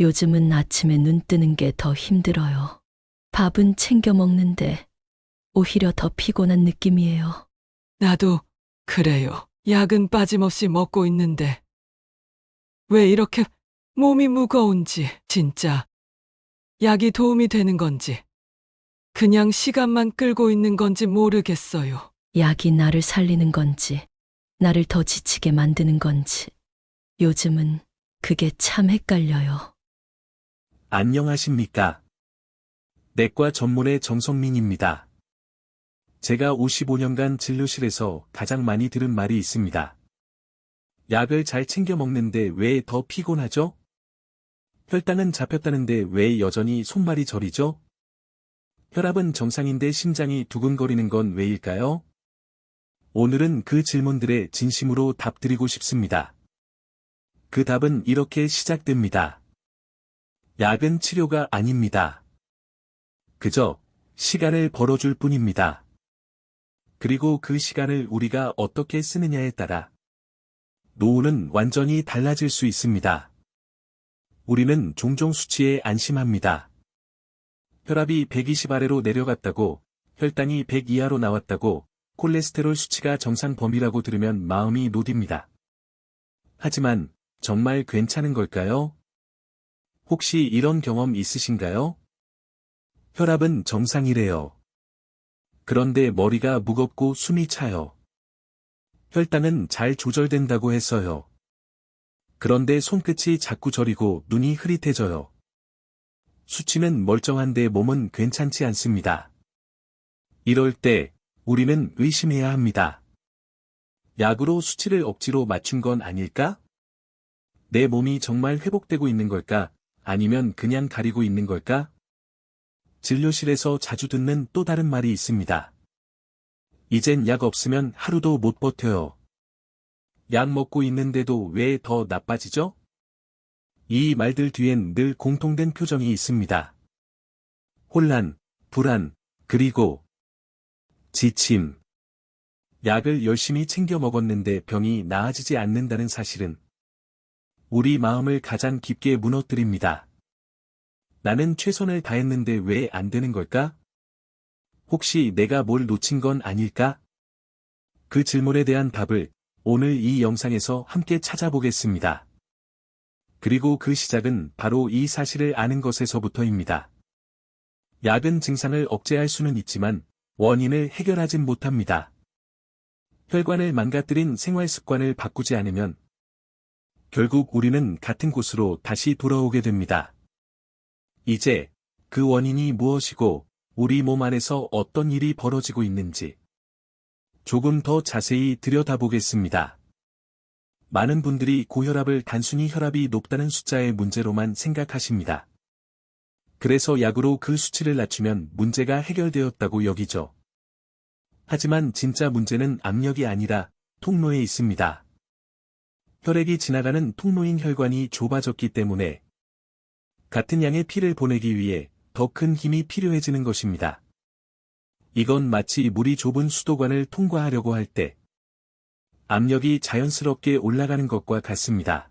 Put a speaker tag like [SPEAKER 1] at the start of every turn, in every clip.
[SPEAKER 1] 요즘은 아침에 눈 뜨는 게 더 힘들어요. 밥은 챙겨 먹는데 오히려 더 피곤한 느낌이에요.
[SPEAKER 2] 나도 그래요. 약은 빠짐없이 먹고 있는데 왜 이렇게 몸이 무거운지 진짜 약이 도움이 되는 건지 그냥 시간만 끌고 있는 건지 모르겠어요.
[SPEAKER 1] 약이 나를 살리는 건지, 나를 더 지치게 만드는 건지, 요즘은 그게 참 헷갈려요.
[SPEAKER 3] 안녕하십니까. 내과 전문의 정성민입니다. 제가 55년간 진료실에서 가장 많이 들은 말이 있습니다. 약을 잘 챙겨 먹는데 왜 더 피곤하죠? 혈당은 잡혔다는데 왜 여전히 손발이 저리죠? 혈압은 정상인데 심장이 두근거리는 건 왜일까요? 오늘은 그 질문들에 진심으로 답드리고 싶습니다. 그 답은 이렇게 시작됩니다. 약은 치료가 아닙니다. 그저 시간을 벌어줄 뿐입니다. 그리고 그 시간을 우리가 어떻게 쓰느냐에 따라 노후는 완전히 달라질 수 있습니다. 우리는 종종 수치에 안심합니다. 혈압이 120 아래로 내려갔다고, 혈당이 100 이하로 나왔다고, 콜레스테롤 수치가 정상 범위라고 들으면 마음이 놓입니다. 하지만 정말 괜찮은 걸까요? 혹시 이런 경험 있으신가요? 혈압은 정상이래요. 그런데 머리가 무겁고 숨이 차요. 혈당은 잘 조절된다고 했어요. 그런데 손끝이 자꾸 저리고 눈이 흐릿해져요. 수치는 멀쩡한데 몸은 괜찮지 않습니다. 이럴 때 우리는 의심해야 합니다. 약으로 수치를 억지로 맞춘 건 아닐까? 내 몸이 정말 회복되고 있는 걸까? 아니면 그냥 가리고 있는 걸까? 진료실에서 자주 듣는 또 다른 말이 있습니다. 이젠 약 없으면 하루도 못 버텨요. 약 먹고 있는데도 왜 더 나빠지죠? 이 말들 뒤엔 늘 공통된 표정이 있습니다. 혼란, 불안, 그리고 지침. 약을 열심히 챙겨 먹었는데 병이 나아지지 않는다는 사실은 우리 마음을 가장 깊게 무너뜨립니다. 나는 최선을 다했는데 왜 안 되는 걸까? 혹시 내가 뭘 놓친 건 아닐까? 그 질문에 대한 답을 오늘 이 영상에서 함께 찾아보겠습니다. 그리고 그 시작은 바로 이 사실을 아는 것에서부터입니다. 약은 증상을 억제할 수는 있지만 원인을 해결하진 못합니다. 혈관을 망가뜨린 생활 습관을 바꾸지 않으면 결국 우리는 같은 곳으로 다시 돌아오게 됩니다. 이제 그 원인이 무엇이고 우리 몸 안에서 어떤 일이 벌어지고 있는지 조금 더 자세히 들여다보겠습니다. 많은 분들이 고혈압을 단순히 혈압이 높다는 숫자의 문제로만 생각하십니다. 그래서 약으로 그 수치를 낮추면 문제가 해결되었다고 여기죠. 하지만 진짜 문제는 압력이 아니라 통로에 있습니다. 혈액이 지나가는 통로인 혈관이 좁아졌기 때문에 같은 양의 피를 보내기 위해 더 큰 힘이 필요해지는 것입니다. 이건 마치 물이 좁은 수도관을 통과하려고 할 때 압력이 자연스럽게 올라가는 것과 같습니다.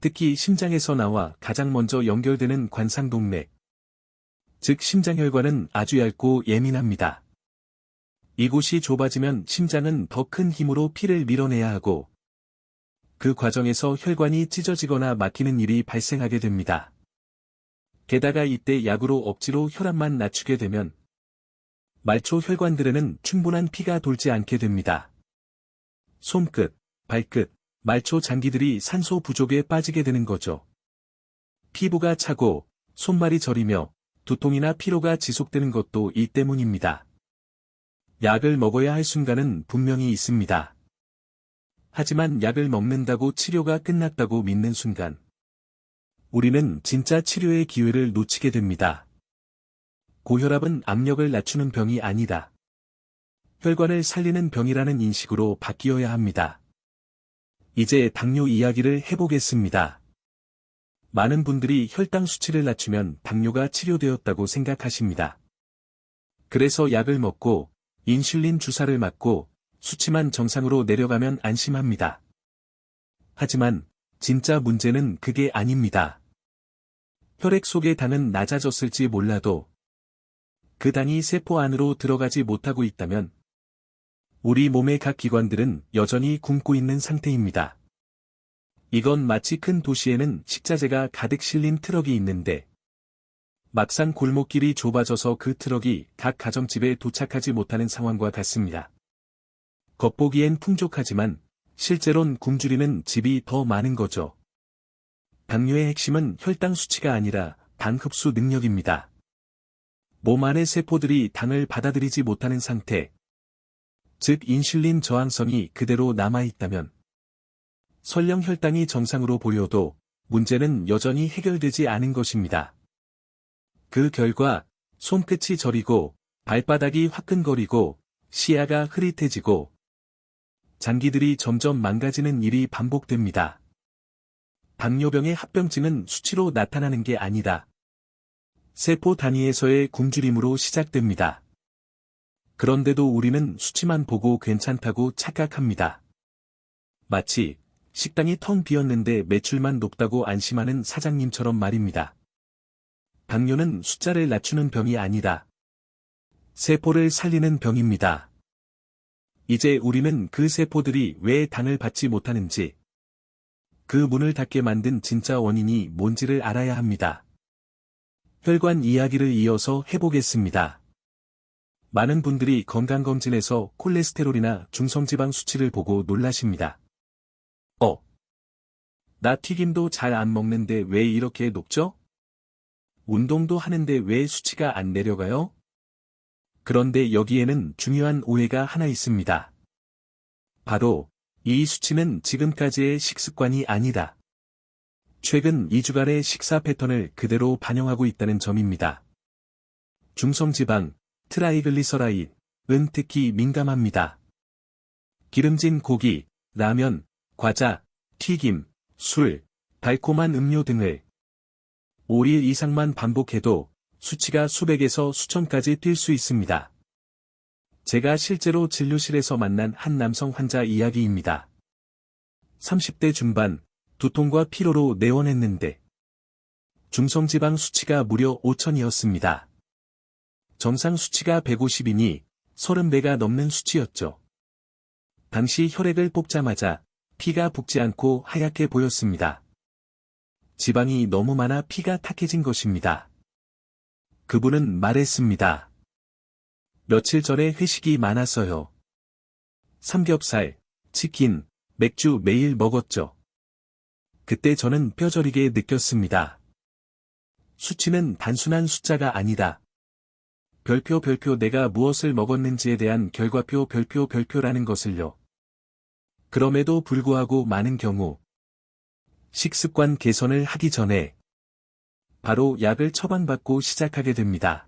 [SPEAKER 3] 특히 심장에서 나와 가장 먼저 연결되는 관상동맥, 즉 심장혈관은 아주 얇고 예민합니다. 이곳이 좁아지면 심장은 더 큰 힘으로 피를 밀어내야 하고 그 과정에서 혈관이 찢어지거나 막히는 일이 발생하게 됩니다. 게다가 이때 약으로 억지로 혈압만 낮추게 되면 말초 혈관들에는 충분한 피가 돌지 않게 됩니다. 손끝, 발끝, 말초 장기들이 산소 부족에 빠지게 되는 거죠. 피부가 차고 손발이 저리며 두통이나 피로가 지속되는 것도 이 때문입니다. 약을 먹어야 할 순간은 분명히 있습니다. 하지만 약을 먹는다고 치료가 끝났다고 믿는 순간 우리는 진짜 치료의 기회를 놓치게 됩니다. 고혈압은 압력을 낮추는 병이 아니다. 혈관을 살리는 병이라는 인식으로 바뀌어야 합니다. 이제 당뇨 이야기를 해보겠습니다. 많은 분들이 혈당 수치를 낮추면 당뇨가 치료되었다고 생각하십니다. 그래서 약을 먹고 인슐린 주사를 맞고 수치만 정상으로 내려가면 안심합니다. 하지만 진짜 문제는 그게 아닙니다. 혈액 속의 당은 낮아졌을지 몰라도 그 당이 세포 안으로 들어가지 못하고 있다면 우리 몸의 각 기관들은 여전히 굶고 있는 상태입니다. 이건 마치 큰 도시에는 식자재가 가득 실린 트럭이 있는데 막상 골목길이 좁아져서 그 트럭이 각 가정집에 도착하지 못하는 상황과 같습니다. 겉보기엔 풍족하지만 실제론 굶주리는 집이 더 많은 거죠. 당뇨의 핵심은 혈당 수치가 아니라 당 흡수 능력입니다. 몸 안의 세포들이 당을 받아들이지 못하는 상태, 즉 인슐린 저항성이 그대로 남아있다면 설령 혈당이 정상으로 보여도 문제는 여전히 해결되지 않은 것입니다. 그 결과 손끝이 저리고 발바닥이 화끈거리고 시야가 흐릿해지고 장기들이 점점 망가지는 일이 반복됩니다. 당뇨병의 합병증은 수치로 나타나는 게 아니다. 세포 단위에서의 굶주림으로 시작됩니다. 그런데도 우리는 수치만 보고 괜찮다고 착각합니다. 마치 식당이 텅 비었는데 매출만 높다고 안심하는 사장님처럼 말입니다. 당뇨는 숫자를 낮추는 병이 아니다. 세포를 살리는 병입니다. 이제 우리는 그 세포들이 왜 당을 받지 못하는지, 그 문을 닫게 만든 진짜 원인이 뭔지를 알아야 합니다. 혈관 이야기를 이어서 해보겠습니다. 많은 분들이 건강검진에서 콜레스테롤이나 중성지방 수치를 보고 놀라십니다. 어. 나 튀김도 잘 안 먹는데 왜 이렇게 높죠? 운동도 하는데 왜 수치가 안 내려가요? 그런데 여기에는 중요한 오해가 하나 있습니다. 바로, 이 수치는 지금까지의 식습관이 아니다. 최근 2주간의 식사 패턴을 그대로 반영하고 있다는 점입니다. 중성지방, 트라이글리서라이드, 은 특히 민감합니다. 기름진 고기, 라면, 과자, 튀김, 술, 달콤한 음료 등을 5일 이상만 반복해도 수치가 수백에서 수천까지 뛸 수 있습니다. 제가 실제로 진료실에서 만난 한 남성 환자 이야기입니다. 30대 중반, 두통과 피로로 내원했는데 중성지방 수치가 무려 5천이었습니다. 정상 수치가 150이니 30배가 넘는 수치였죠. 당시 혈액을 뽑자마자 피가 붓지 않고 하얗게 보였습니다. 지방이 너무 많아 피가 탁해진 것입니다. 그분은 말했습니다. 며칠 전에 회식이 많았어요. 삼겹살, 치킨, 맥주 매일 먹었죠. 그때 저는 뼈저리게 느꼈습니다. 수치는 단순한 숫자가 아니다. 별표 별표 내가 무엇을 먹었는지에 대한 결과표 별표 별표라는 것을요. 그럼에도 불구하고 많은 경우 식습관 개선을 하기 전에 바로 약을 처방받고 시작하게 됩니다.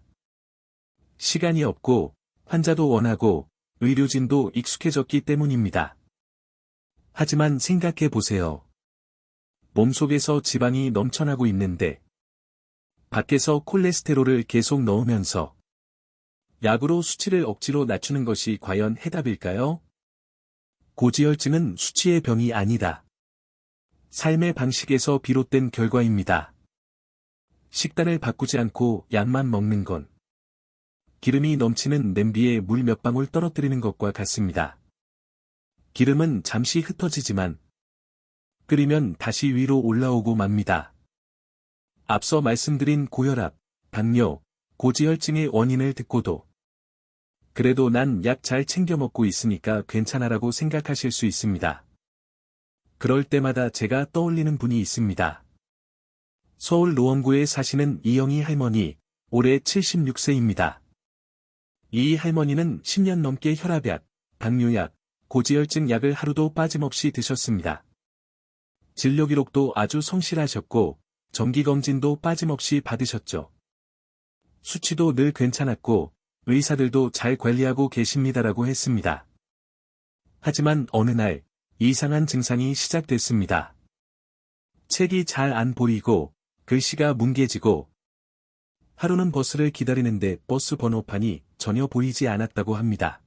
[SPEAKER 3] 시간이 없고 환자도 원하고 의료진도 익숙해졌기 때문입니다. 하지만 생각해 보세요. 몸속에서 지방이 넘쳐나고 있는데 밖에서 콜레스테롤을 계속 넣으면서 약으로 수치를 억지로 낮추는 것이 과연 해답일까요? 고지혈증은 수치의 병이 아니다. 삶의 방식에서 비롯된 결과입니다. 식단을 바꾸지 않고 약만 먹는 건 기름이 넘치는 냄비에 물 몇 방울 떨어뜨리는 것과 같습니다. 기름은 잠시 흩어지지만 끓이면 다시 위로 올라오고 맙니다. 앞서 말씀드린 고혈압, 당뇨, 고지혈증의 원인을 듣고도 그래도 난 약 잘 챙겨 먹고 있으니까 괜찮아라고 생각하실 수 있습니다. 그럴 때마다 제가 떠올리는 분이 있습니다. 서울 노원구에 사시는 이영희 할머니, 올해 76세입니다. 이 할머니는 10년 넘게 혈압약, 당뇨약, 고지혈증 약을 하루도 빠짐없이 드셨습니다. 진료 기록도 아주 성실하셨고, 정기검진도 빠짐없이 받으셨죠. 수치도 늘 괜찮았고, 의사들도 잘 관리하고 계십니다라고 했습니다. 하지만 어느 날, 이상한 증상이 시작됐습니다. 책이 잘 안 보이고, 글씨가 뭉개지고, 하루는 버스를 기다리는데 버스 번호판이 전혀 보이지 않았다고 합니다.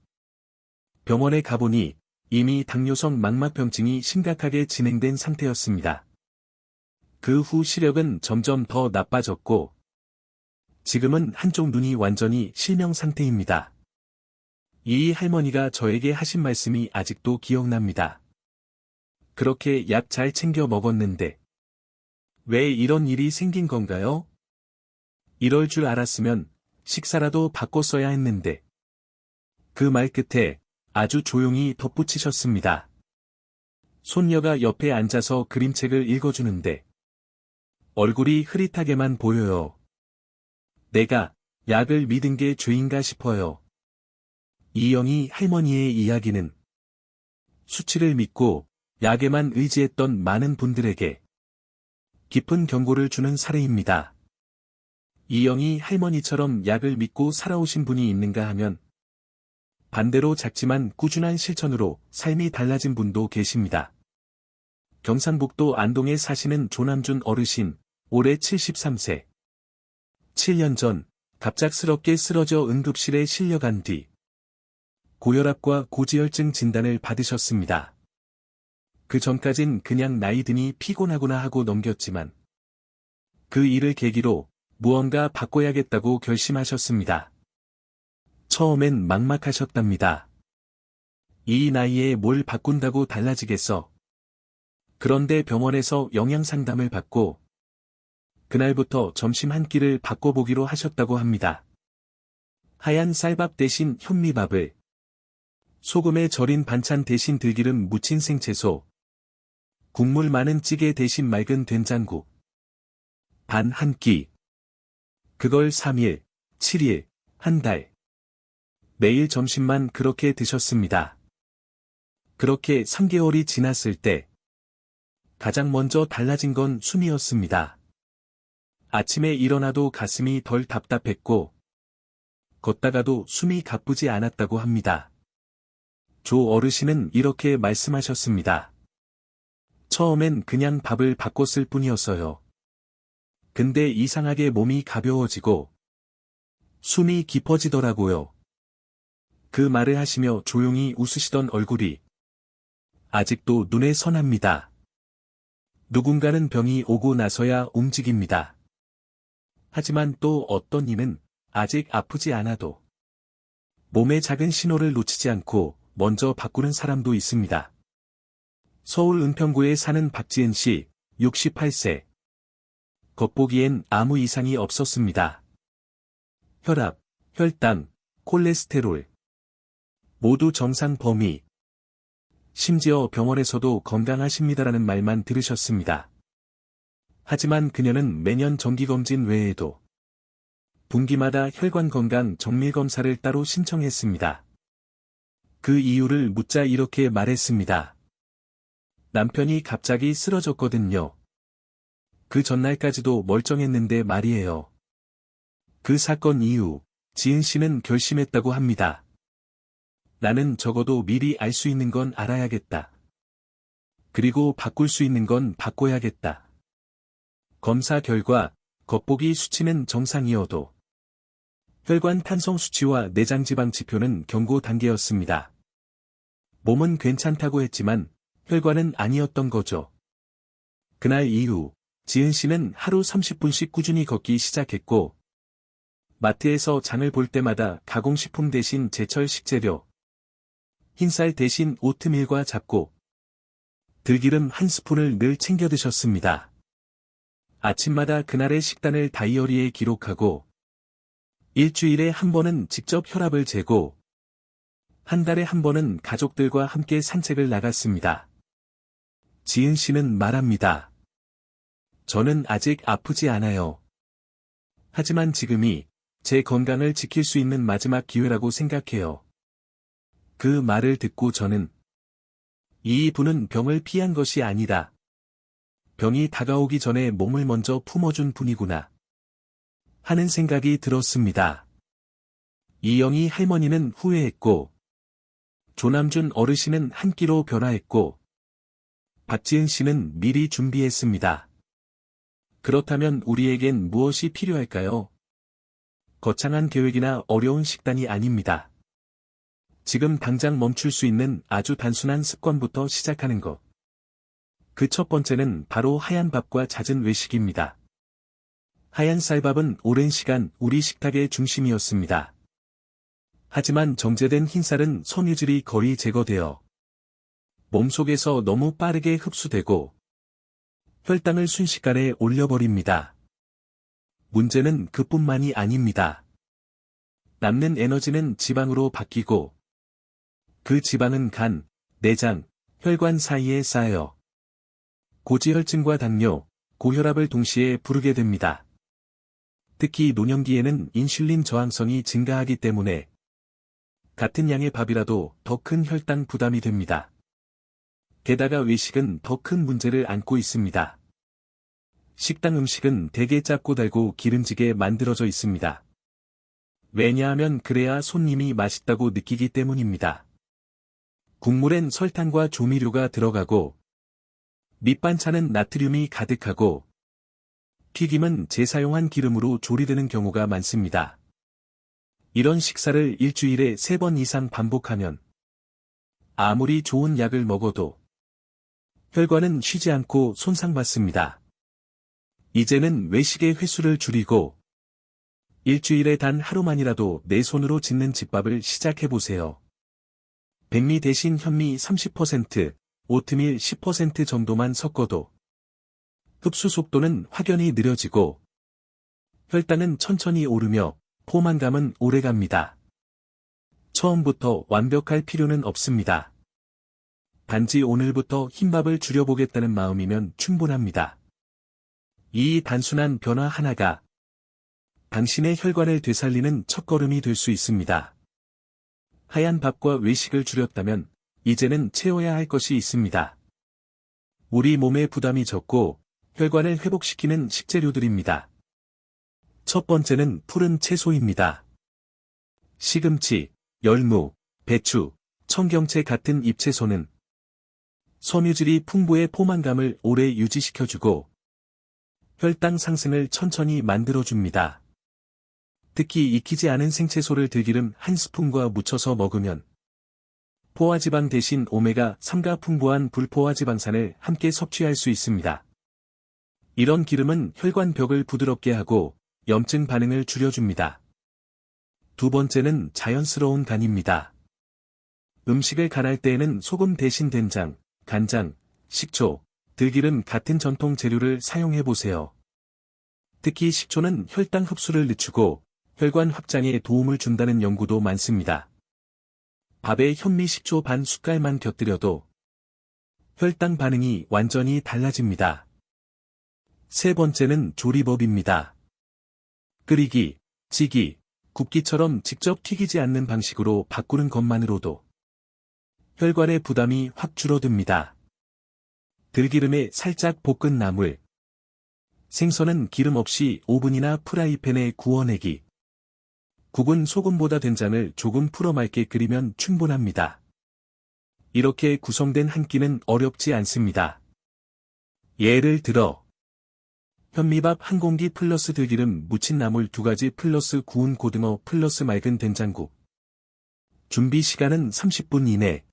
[SPEAKER 3] 병원에 가보니 이미 당뇨성 망막병증이 심각하게 진행된 상태였습니다. 그 후 시력은 점점 더 나빠졌고, 지금은 한쪽 눈이 완전히 실명 상태입니다. 이 할머니가 저에게 하신 말씀이 아직도 기억납니다. 그렇게 약 잘 챙겨 먹었는데, 왜 이런 일이 생긴 건가요? 이럴 줄 알았으면 식사라도 바꿨어야 했는데, 그 말 끝에 아주 조용히 덧붙이셨습니다. 손녀가 옆에 앉아서 그림책을 읽어주는데, 얼굴이 흐릿하게만 보여요. 내가 약을 믿은 게 죄인가 싶어요. 이영희 할머니의 이야기는 수치를 믿고 약에만 의지했던 많은 분들에게 깊은 경고를 주는 사례입니다. 이영희 할머니처럼 약을 믿고 살아오신 분이 있는가 하면 반대로 작지만 꾸준한 실천으로 삶이 달라진 분도 계십니다. 경상북도 안동에 사시는 조남준 어르신, 올해 73세. 7년 전 갑작스럽게 쓰러져 응급실에 실려간 뒤 고혈압과 고지혈증 진단을 받으셨습니다. 그 전까진 그냥 나이 드니 피곤하구나 하고 넘겼지만 그 일을 계기로 무언가 바꿔야겠다고 결심하셨습니다. 처음엔 막막하셨답니다. 이 나이에 뭘 바꾼다고 달라지겠어. 그런데 병원에서 영양 상담을 받고 그날부터 점심 한 끼를 바꿔보기로 하셨다고 합니다. 하얀 쌀밥 대신 현미밥을 소금에 절인 반찬 대신 들기름 묻힌 생채소 국물 많은 찌개 대신 맑은 된장국 반 한 끼. 그걸 3일, 7일, 한 달. 매일 점심만 그렇게 드셨습니다. 그렇게 3개월이 지났을 때 가장 먼저 달라진 건 숨이었습니다. 아침에 일어나도 가슴이 덜 답답했고 걷다가도 숨이 가쁘지 않았다고 합니다. 조 어르신은 이렇게 말씀하셨습니다. 처음엔 그냥 밥을 바꿨을 뿐이었어요. 근데 이상하게 몸이 가벼워지고 숨이 깊어지더라고요. 그 말을 하시며 조용히 웃으시던 얼굴이 아직도 눈에 선합니다. 누군가는 병이 오고 나서야 움직입니다. 하지만 또 어떤 이는 아직 아프지 않아도 몸의 작은 신호를 놓치지 않고 먼저 바꾸는 사람도 있습니다. 서울 은평구에 사는 박지은 씨, 68세. 겉보기엔 아무 이상이 없었습니다. 혈압, 혈당, 콜레스테롤. 모두 정상 범위. 심지어 병원에서도 건강하십니다라는 말만 들으셨습니다. 하지만 그녀는 매년 정기검진 외에도 분기마다 혈관 건강 정밀검사를 따로 신청했습니다. 그 이유를 묻자 이렇게 말했습니다. 남편이 갑자기 쓰러졌거든요. 그 전날까지도 멀쩡했는데 말이에요. 그 사건 이후 지은 씨는 결심했다고 합니다. 나는 적어도 미리 알 수 있는 건 알아야겠다. 그리고 바꿀 수 있는 건 바꿔야겠다. 검사 결과 겉보기 수치는 정상이어도 혈관 탄성 수치와 내장 지방 지표는 경고 단계였습니다. 몸은 괜찮다고 했지만 혈관은 아니었던 거죠. 그날 이후 지은 씨는 하루 30분씩 꾸준히 걷기 시작했고 마트에서 장을 볼 때마다 가공식품 대신 제철 식재료, 흰쌀 대신 오트밀과 잡곡, 들기름 한 스푼을 늘 챙겨 드셨습니다. 아침마다 그날의 식단을 다이어리에 기록하고 일주일에 한 번은 직접 혈압을 재고 한 달에 한 번은 가족들과 함께 산책을 나갔습니다. 지은 씨는 말합니다. 저는 아직 아프지 않아요. 하지만 지금이 제 건강을 지킬 수 있는 마지막 기회라고 생각해요. 그 말을 듣고 저는 이 분은 병을 피한 것이 아니다. 병이 다가오기 전에 몸을 먼저 품어준 분이구나. 하는 생각이 들었습니다. 이영희 할머니는 후회했고, 조남준 어르신은 한 끼로 변화했고, 박지은 씨는 미리 준비했습니다. 그렇다면 우리에겐 무엇이 필요할까요? 거창한 계획이나 어려운 식단이 아닙니다. 지금 당장 멈출 수 있는 아주 단순한 습관부터 시작하는 것. 그 첫 번째는 바로 하얀 밥과 잦은 외식입니다. 하얀 쌀밥은 오랜 시간 우리 식탁의 중심이었습니다. 하지만 정제된 흰쌀은 섬유질이 거의 제거되어 몸속에서 너무 빠르게 흡수되고 혈당을 순식간에 올려버립니다. 문제는 그뿐만이 아닙니다. 남는 에너지는 지방으로 바뀌고 그 지방은 간, 내장, 혈관 사이에 쌓여 고지혈증과 당뇨, 고혈압을 동시에 부르게 됩니다. 특히 노년기에는 인슐린 저항성이 증가하기 때문에 같은 양의 밥이라도 더 큰 혈당 부담이 됩니다. 게다가 외식은 더 큰 문제를 안고 있습니다. 식당 음식은 대개 짭고 달고 기름지게 만들어져 있습니다. 왜냐하면 그래야 손님이 맛있다고 느끼기 때문입니다. 국물엔 설탕과 조미료가 들어가고 밑반찬은 나트륨이 가득하고 튀김은 재사용한 기름으로 조리되는 경우가 많습니다. 이런 식사를 일주일에 세번 이상 반복하면 아무리 좋은 약을 먹어도 혈관은 쉬지 않고 손상받습니다. 이제는 외식의 횟수를 줄이고 일주일에 단 하루만이라도 내 손으로 짓는 집밥을 시작해보세요. 백미 대신 현미 30%, 오트밀 10% 정도만 섞어도 흡수 속도는 확연히 느려지고 혈당은 천천히 오르며 포만감은 오래갑니다. 처음부터 완벽할 필요는 없습니다. 단지 오늘부터 흰밥을 줄여보겠다는 마음이면 충분합니다. 이 단순한 변화 하나가 당신의 혈관을 되살리는 첫걸음이 될 수 있습니다. 하얀 밥과 외식을 줄였다면 이제는 채워야 할 것이 있습니다. 우리 몸의 부담이 적고 혈관을 회복시키는 식재료들입니다. 첫 번째는 푸른 채소입니다. 시금치, 열무, 배추, 청경채 같은 잎채소는 섬유질이 풍부해 포만감을 오래 유지시켜주고 혈당 상승을 천천히 만들어줍니다. 특히 익히지 않은 생채소를 들기름 한 스푼과 묻혀서 먹으면 포화지방 대신 오메가3가 풍부한 불포화지방산을 함께 섭취할 수 있습니다. 이런 기름은 혈관 벽을 부드럽게 하고 염증 반응을 줄여줍니다. 두 번째는 자연스러운 간입니다. 음식을 간할 때에는 소금 대신 된장, 간장, 식초, 들기름 같은 전통 재료를 사용해 보세요. 특히 식초는 혈당 흡수를 늦추고 혈관 확장에 도움을 준다는 연구도 많습니다. 밥에 현미 식초 반 숟갈만 곁들여도 혈당 반응이 완전히 달라집니다. 세 번째는 조리법입니다. 끓이기, 지기, 굽기처럼 직접 튀기지 않는 방식으로 바꾸는 것만으로도 혈관의 부담이 확 줄어듭니다. 들기름에 살짝 볶은 나물, 생선은 기름 없이 오븐이나 프라이팬에 구워내기, 국은 소금보다 된장을 조금 풀어 맑게 끓이면 충분합니다. 이렇게 구성된 한 끼는 어렵지 않습니다. 예를 들어 현미밥 한 공기 플러스 들기름 무친 나물 두 가지 플러스 구운 고등어 플러스 맑은 된장국. 준비 시간은 30분 이내.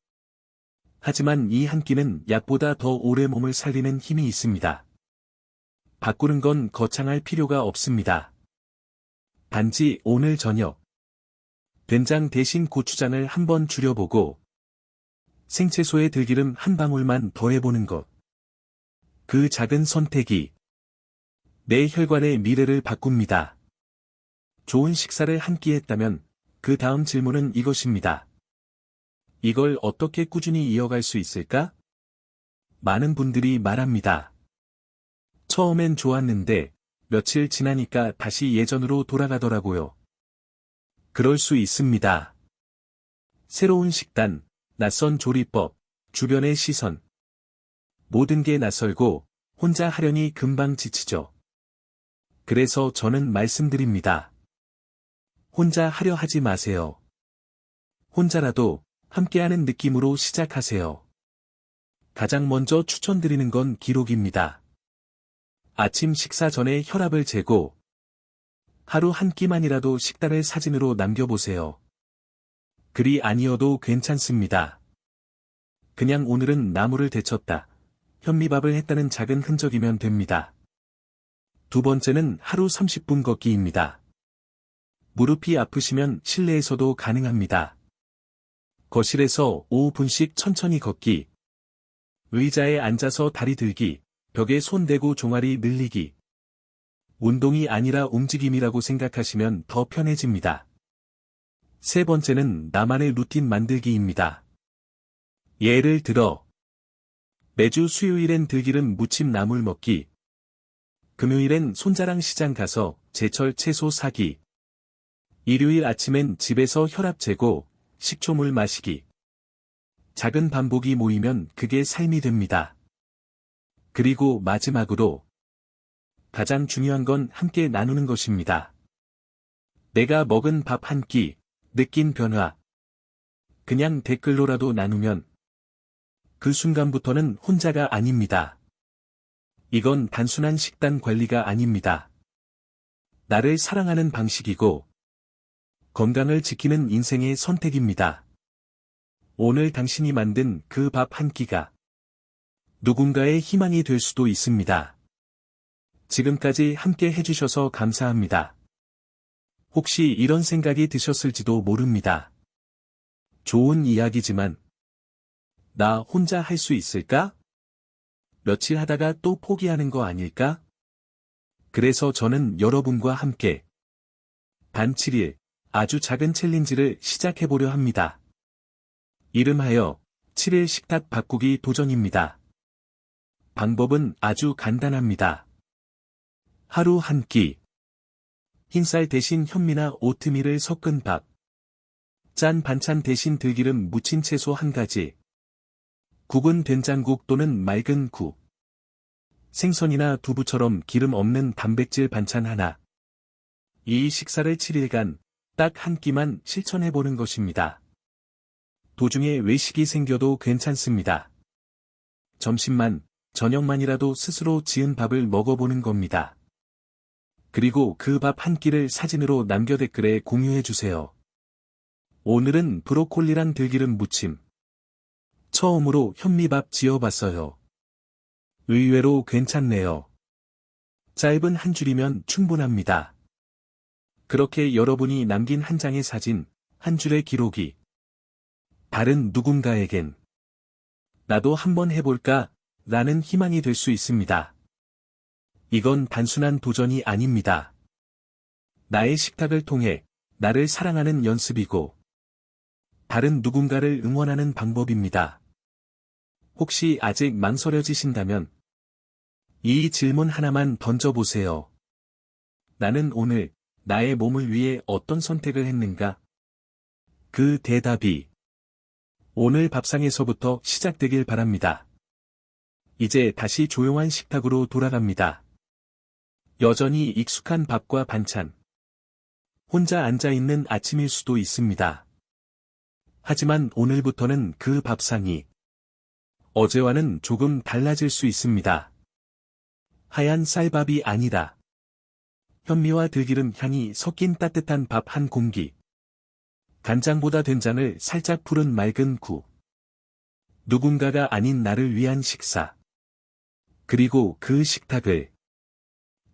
[SPEAKER 3] 하지만 이 한 끼는 약보다 더 오래 몸을 살리는 힘이 있습니다. 바꾸는 건 거창할 필요가 없습니다. 단지 오늘 저녁 된장 대신 고추장을 한번 줄여보고 생채소에 들기름 한 방울만 더해보는 것. 그 작은 선택이 내 혈관의 미래를 바꿉니다. 좋은 식사를 한 끼 했다면 그 다음 질문은 이것입니다. 이걸 어떻게 꾸준히 이어갈 수 있을까? 많은 분들이 말합니다. 처음엔 좋았는데 며칠 지나니까 다시 예전으로 돌아가더라고요. 그럴 수 있습니다. 새로운 식단, 낯선 조리법, 주변의 시선. 모든 게 낯설고 혼자 하려니 금방 지치죠. 그래서 저는 말씀드립니다. 혼자 하려 하지 마세요. 혼자라도 함께하는 느낌으로 시작하세요. 가장 먼저 추천드리는 건 기록입니다. 아침 식사 전에 혈압을 재고 하루 한 끼만이라도 식단을 사진으로 남겨보세요. 글이 아니어도 괜찮습니다. 그냥 오늘은 나무를 데쳤다. 현미밥을 했다는 작은 흔적이면 됩니다. 두 번째는 하루 30분 걷기입니다. 무릎이 아프시면 실내에서도 가능합니다. 거실에서 5분씩 천천히 걷기. 의자에 앉아서 다리 들기, 벽에 손 대고 종아리 늘리기. 운동이 아니라 움직임이라고 생각하시면 더 편해집니다. 세 번째는 나만의 루틴 만들기입니다. 예를 들어, 매주 수요일엔 들기름 무침 나물 먹기, 금요일엔 손자랑 시장 가서 제철 채소 사기, 일요일 아침엔 집에서 혈압 재고, 식초물 마시기. 작은 반복이 모이면 그게 삶이 됩니다. 그리고 마지막으로 가장 중요한 건 함께 나누는 것입니다. 내가 먹은 밥 한 끼, 느낀 변화. 그냥 댓글로라도 나누면 그 순간부터는 혼자가 아닙니다. 이건 단순한 식단 관리가 아닙니다. 나를 사랑하는 방식이고 건강을 지키는 인생의 선택입니다. 오늘 당신이 만든 그 밥 한 끼가 누군가의 희망이 될 수도 있습니다. 지금까지 함께 해주셔서 감사합니다. 혹시 이런 생각이 드셨을지도 모릅니다. 좋은 이야기지만, 나 혼자 할 수 있을까? 며칠 하다가 또 포기하는 거 아닐까? 그래서 저는 여러분과 함께 단 7일 아주 작은 챌린지를 시작해보려 합니다. 이름하여 7일 식탁 바꾸기 도전입니다. 방법은 아주 간단합니다. 하루 한 끼. 흰쌀 대신 현미나 오트밀을 섞은 밥. 짠 반찬 대신 들기름 무친 채소 한 가지. 국은 된장국 또는 맑은 국. 생선이나 두부처럼 기름 없는 단백질 반찬 하나. 이 식사를 7일간 딱 한 끼만 실천해보는 것입니다. 도중에 외식이 생겨도 괜찮습니다. 점심만, 저녁만이라도 스스로 지은 밥을 먹어보는 겁니다. 그리고 그 밥 한 끼를 사진으로 남겨 댓글에 공유해주세요. 오늘은 브로콜리랑 들기름 무침. 처음으로 현미밥 지어봤어요. 의외로 괜찮네요. 짧은 한 줄이면 충분합니다. 그렇게 여러분이 남긴 한 장의 사진, 한 줄의 기록이 다른 누군가에겐 나도 한번 해볼까 라는 희망이 될 수 있습니다. 이건 단순한 도전이 아닙니다. 나의 식탁을 통해 나를 사랑하는 연습이고 다른 누군가를 응원하는 방법입니다. 혹시 아직 망설여지신다면 이 질문 하나만 던져보세요. 나는 오늘 나의 몸을 위해 어떤 선택을 했는가? 그 대답이 오늘 밥상에서부터 시작되길 바랍니다. 이제 다시 조용한 식탁으로 돌아갑니다. 여전히 익숙한 밥과 반찬. 혼자 앉아있는 아침일 수도 있습니다. 하지만 오늘부터는 그 밥상이 어제와는 조금 달라질 수 있습니다. 하얀 쌀밥이 아니다. 현미와 들기름 향이 섞인 따뜻한 밥 한 공기. 간장보다 된장을 살짝 풀은 맑은 국. 누군가가 아닌 나를 위한 식사. 그리고 그 식탁을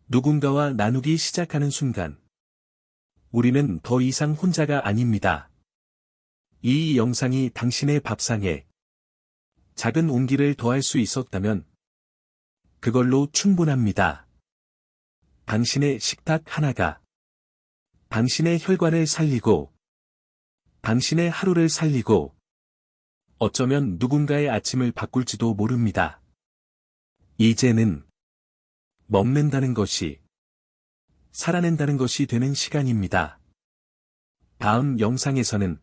[SPEAKER 3] 누군가와 나누기 시작하는 순간 우리는 더 이상 혼자가 아닙니다. 이 영상이 당신의 밥상에 작은 온기를 더할 수 있었다면 그걸로 충분합니다. 당신의 식탁 하나가 당신의 혈관을 살리고 당신의 하루를 살리고 어쩌면 누군가의 아침을 바꿀지도 모릅니다. 이제는 먹는다는 것이 살아낸다는 것이 되는 시간입니다. 다음 영상에서는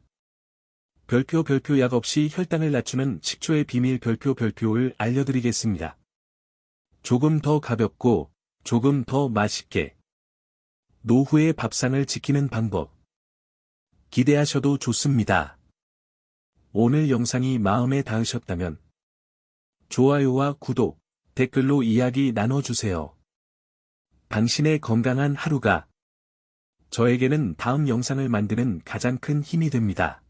[SPEAKER 3] 별표 별표 약 없이 혈당을 낮추는 식초의 비밀 별표 별표를 알려드리겠습니다. 조금 더 가볍고 조금 더 맛있게 노후의 밥상을 지키는 방법 기대하셔도 좋습니다. 오늘 영상이 마음에 닿으셨다면 좋아요와 구독, 댓글로 이야기 나눠주세요. 당신의 건강한 하루가 저에게는 다음 영상을 만드는 가장 큰 힘이 됩니다.